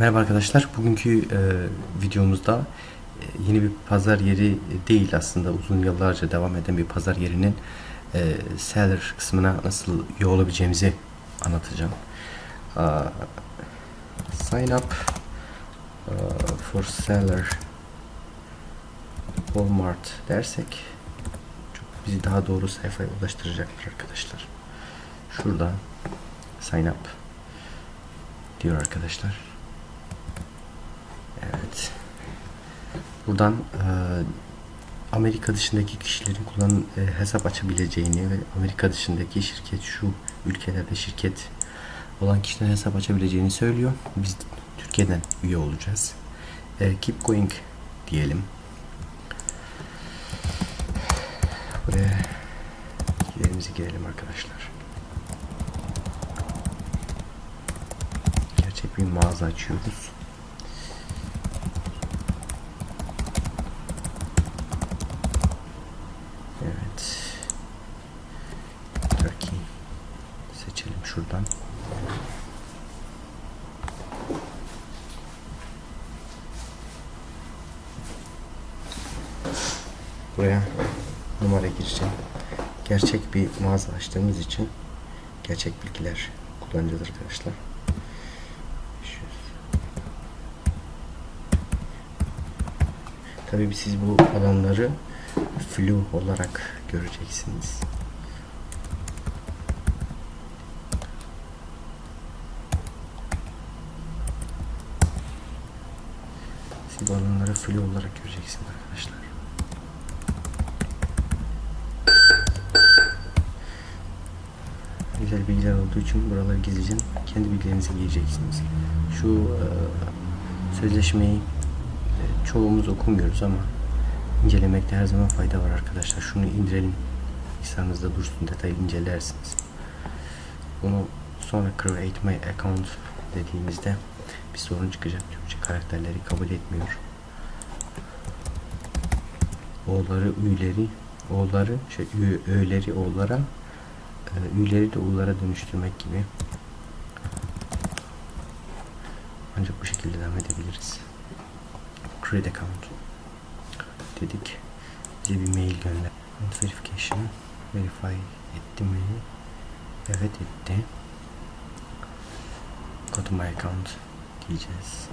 Merhaba arkadaşlar. Bugünkü e, videomuzda e, yeni bir pazar yeri değil aslında uzun yıllarca devam eden bir pazar yerinin e, seller kısmına nasıl üye olabileceğimizi anlatacağım. Aa, sign up uh, for seller Walmart dersek çok bizi daha doğru sayfaya ulaştıracaktır arkadaşlar. Şurada sign up diyor arkadaşlar. Evet. Buradan e, Amerika dışındaki kişilerin kullan e, hesap açabileceğini ve Amerika dışındaki şirket şu ülkelerde şirket olan kişilerin hesap açabileceğini söylüyor. Biz Türkiye'den üye olacağız. E, keep going diyelim. Buraya yerimizi girelim arkadaşlar. Gerçek bir mağaza açıyoruz. Şuradan. Buraya numara gireceğim. Gerçek bir mağaza açtığımız için gerçek bilgiler kullanacağız arkadaşlar. 500. Tabii siz bu alanları flu olarak göreceksiniz. Bu alanları flu olarak göreceksiniz arkadaşlar. Güzel bilgiler olduğu için buraları gizleyeceğim. Kendi bilgilerinizi giyeceksiniz. Şu e, sözleşmeyi e, çoğumuz okumuyoruz ama incelemekte her zaman fayda var arkadaşlar. Şunu indirelim. Bilgisayarınızda dursun detaylı incelersiniz. Bunu sonra create my account dediğimizde bir sorun çıkacak. Türkçe karakterleri kabul etmiyor. O'ları, ü'leri, O'ları, şey, ü, ö'leri O'lara, e, de U'lara dönüştürmek gibi. Ancak bu şekilde devam edebiliriz. Create account dedik. Bize bir mail gönder. Verification. Verify etti mi? Evet etti. Go to my account diyeceğiz.